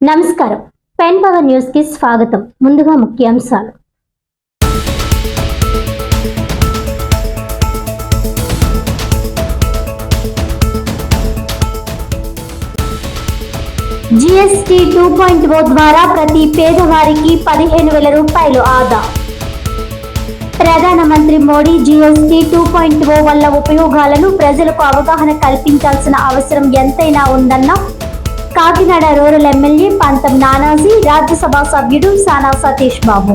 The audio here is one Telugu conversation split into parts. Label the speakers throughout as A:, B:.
A: నమస్కారం. పెన్ పవర్ న్యూస్కి స్వాగతం. ముందుగా ముఖ్యాంశాలు. జిఎస్టి టూ పాయింట్ ఓ ద్వారా ప్రతి పేదవారికి పదిహేను వేల రూపాయలు ఆదా. ప్రధానమంత్రి Modi GST two point O వల్ల ఉపయోగాలను ప్రజలకు అవగాహన కల్పించాల్సిన అవసరం ఎంతైనా ఉందన్న కాకినాడ రూరల్ ఎమ్మెల్యే పంతం నానాజీ రాజ్యసభ సభ్యుడు సానా సతీష్ బాబు.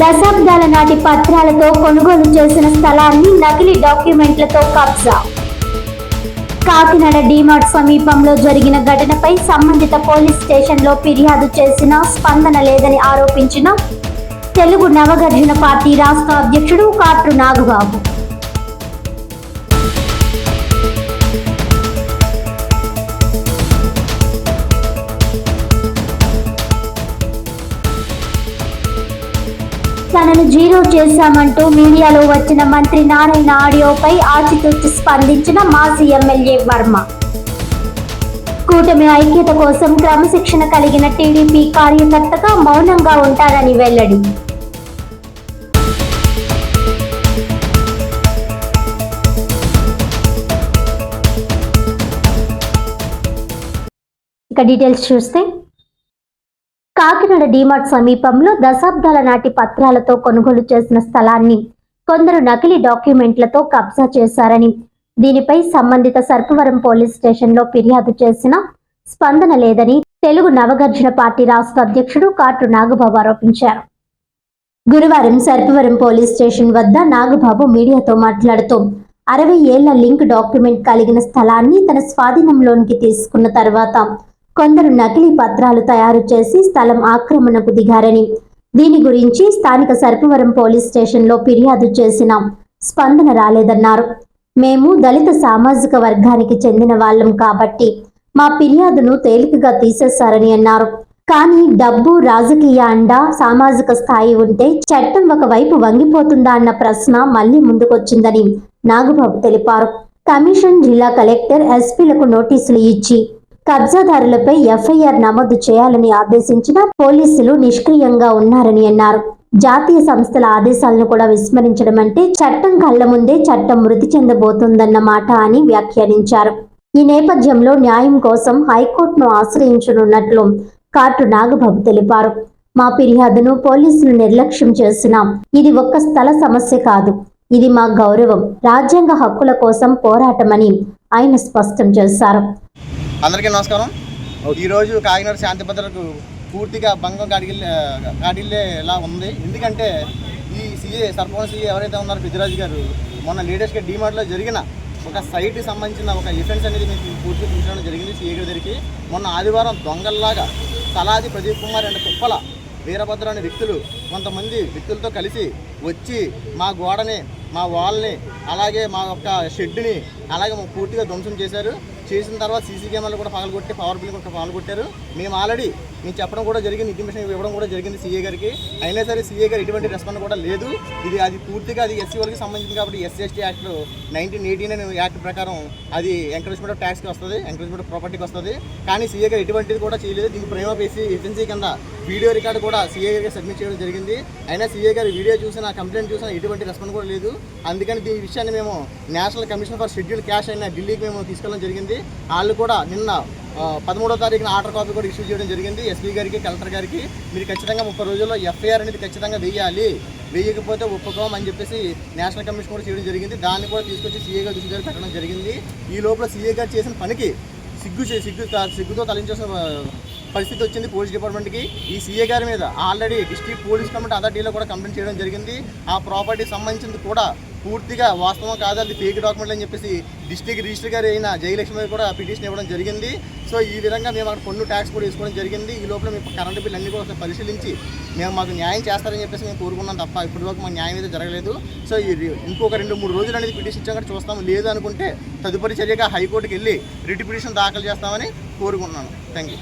A: దశాబ్దాల నాటి పత్రాలతో కొనుగోలు చేసిన స్థలాన్ని నకిలీ డాక్యుమెంట్లతో కబ్జా. కాకినాడ డీమార్ట్ సమీపంలో జరిగిన ఘటనపై సంబంధిత పోలీస్ స్టేషన్లో ఫిర్యాదు చేసిన స్పందన లేదని ఆరోపించిన తెలుగు నవగర్జన పార్టీ రాష్ట్ర అధ్యక్షుడు కాట్రు నాగబాబు. తనను జీరో చేశామంటూ మీడియాలో వచ్చిన మంత్రి నారాయణ ఆడియోపై ఆచితూచి స్పందించిన మాజీ ఎమ్మెల్యే వర్మ. కూటమి ఐక్యత కోసం క్రమశిక్షణ కలిగిన టీడీపీ కార్యకర్తగా మౌనంగా ఉంటారని వెల్లడి. ఇక డీటెయిల్స్ చూస్తే కాకినాడ డిమార్ట్ సమీపంలో దశాబ్దాల నాటి పత్రాలతో కొనుగోలు చేసిన స్థలాన్ని కొందరు నకిలీ డాక్యుమెంట్లతో కబ్జా చేశారని దీనిపై సంబంధిత సర్పవరం పోలీస్ స్టేషన్లో ఫిర్యాదు చేసిన స్పందన లేదని తెలుగు నవగర్జన పార్టీ రాష్ట్ర అధ్యక్షుడు కాటు నాగబాబు ఆరోపించారు. గురువారం సర్పవరం పోలీస్ స్టేషన్ వద్ద నాగబాబు మీడియాతో మాట్లాడుతూ అరవై ఏళ్ళ లింక్ డాక్యుమెంట్ కలిగిన స్థలాన్ని తన స్వాధీనంలోనికి తీసుకున్న తర్వాత కొందరు నకిలీ పత్రాలు తయారు చేసి స్థలం ఆక్రమణకు దిగారని. దీని గురించి స్థానిక సర్పవరం పోలీస్ స్టేషన్లో ఫిర్యాదు చేసిన స్పందన రాలేదన్నారు. మేము దళిత సామాజిక వర్గానికి చెందిన వాళ్ళం కాబట్టి మా ఫిర్యాదును తేలికగా తీసేశారని అన్నారు. కానీ డబ్బు రాజకీయ అండ సామాజిక స్థాయి ఉంటే చట్టం ఒకవైపు వంగిపోతుందా అన్న ప్రశ్న మళ్ళీ ముందుకొచ్చిందని నాగబాబు తెలిపారు. కమిషన్ జిల్లా కలెక్టర్ ఎస్పీలకు నోటీసులు ఇచ్చి కబ్జాదారులపై ఎఫ్ఐఆర్ నమోదు చేయాలని ఆదేశించిన పోలీసులు నిష్క్రియంగా ఉన్నారని అన్నారు. జాతీయ సంస్థల ఆదేశాలను కూడా విస్మరించడం అంటే చట్టం కళ్ళ ముందే చట్టం మృతి చెందబోతుందన్న మాట అని వ్యాఖ్యానించారు. ఈ నేపథ్యంలో న్యాయం కోసం హైకోర్టును ఆశ్రయించనున్నట్లు కాటు నాగబాబు తెలిపారు. మా ఫిర్యాదును పోలీసులు నిర్లక్ష్యం చేసినా ఇది ఒక్క స్థల సమస్య కాదు. ఇది మా గౌరవం. రాజ్యాంగ హక్కుల కోసం పోరాటమని ఆయన స్పష్టం చేశారు.
B: అందరికీ నమస్కారం. ఈరోజు కాకినాడ శాంతి భద్రతకు పూర్తిగా భంగం కాడిగిల్లే కాడిల్లేలా ఉంది. ఎందుకంటే ఈ సీఏ సర్పంచ్ సీఏ ఎవరైతే ఉన్నారో పెద్దిరాజు గారు మొన్న లేటెస్ట్గా డిమార్ట్లో జరిగిన ఒక సైట్కి సంబంధించిన ఒక ఈవెంట్స్ అనేది మీకు పూర్తిగా చూపించడం జరిగింది సీఏ గారి మొన్న ఆదివారం దొంగల్లాగా తలాది ప్రదీప్ కుమార్ అండ్ కుప్పల వీరభద్ర అనే వ్యక్తులు కొంతమంది వ్యక్తులతో కలిసి వచ్చి మా గోడని మా వాల్ని అలాగే మా యొక్క షెడ్ని అలాగే పూర్తిగా ధ్వంసం చేశారు. చేసిన తర్వాత సీసీ కెమెరాలు కూడా పగలగొట్టి పవర్ బిల్ కూడా పగలగొట్టారు. మేము ఆల్రెడీ మేము చెప్పడం కూడా జరిగింది ఇన్ఫర్మేషన్ ఇవ్వడం కూడా జరిగింది సీఏ గారికి. అయినా సరే సీఏ గారు ఎటువంటి రెస్పాండ్ కూడా లేదు. ఇది అది పూర్తిగా అది ఎస్సీ వాళ్ళకి సంబంధించింది కాబట్టి SC ST act nineteen eighty nine act ప్రకారం అది ఎంకరేజ్మెంట్ ఆఫ్ ట్యాక్స్కి వస్తుంది ఎంకరేజ్మెంట్ ఆఫ్ ప్రాపర్టీకి వస్తుంది. కానీ సీఏ గారు ఎటువంటిది కూడా చేయలేదు. దీనికి ప్రేమ పేసి ఏజెన్సీ కింద వీడియో రికార్డు కూడా సీఏ గారికి సబ్మిట్ చేయడం జరిగింది. అయినా సీఏ గారు వీడియో చూసిన కంప్లైంట్ చూసిన ఎటువంటి రెస్పాండ్ కూడా లేదు. అందుకని దీని విషయాన్ని మేము national commission for schedule caste అయిన ఢిల్లీకి మేము తీసుకెళ్ళడం జరిగింది. వాళ్ళు కూడా నిన్న పదమూడో తారీఖున ఆర్డర్ కాపీ కూడా ఇష్యూ చేయడం జరిగింది. ఎస్పీ గారికి కలెక్టర్ గారికి మీరు ఖచ్చితంగా ముప్పై రోజుల్లో ఎఫ్ఐఆర్ అనేది ఖచ్చితంగా వేయాలి. వేయకపోతే ఒప్పుకోం అని చెప్పేసి నేషనల్ కమిషన్ కూడా చేయడం జరిగింది. దాన్ని కూడా తీసుకొచ్చి సీఏ గారు దృష్టి పెట్టడం జరిగింది. ఈ లోపల సీఏ గారు చేసిన పనికి సిగ్గు సిగ్గు సిగ్గుతో తలించాల్సిన పరిస్థితి వచ్చింది పోలీస్ డిపార్ట్మెంట్కి. ఈ సీఏ గారి మీద ఆల్రెడీ డిస్ట్రిక్ట్ పోలీస్ కమిటీ అథారిటీలో కూడా కంప్లైంట్ చేయడం జరిగింది. ఆ ప్రాపర్టీ సంబంధించింది కూడా పూర్తిగా వాస్తవం కాదు అది ఫేక్ డాక్యుమెంట్ అని చెప్పేసి డిస్ట్రిక్ట్ రిజిస్టర్ గారు అయిన జయలక్ష్మి కూడా పిటిషన్ ఇవ్వడం జరిగింది. సో ఈ విధంగా మేము అక్కడ పన్ను ట్యాక్స్ కూడా తీసుకోవడం జరిగింది. ఈ లోపల మేము కరెంటు బిల్ అన్ని కూడా పరిశీలించి మేము మాకు న్యాయం చేస్తారని చెప్పేసి మేము కోరుకున్నాం తప్ప ఇప్పటివరకు మాకు న్యాయం అయితే జరగలేదు. సో ఈ ఇంకొక రెండు మూడు రోజులు అనేది పిటిషన్ ఇచ్చాక చూస్తాం. లేదు అనుకుంటే తదుపరి చర్యగా హైకోర్టుకి వెళ్ళి రిట్ పిటిషన్ దాఖలు చేస్తామని కోరుకుంటున్నాను. Thank you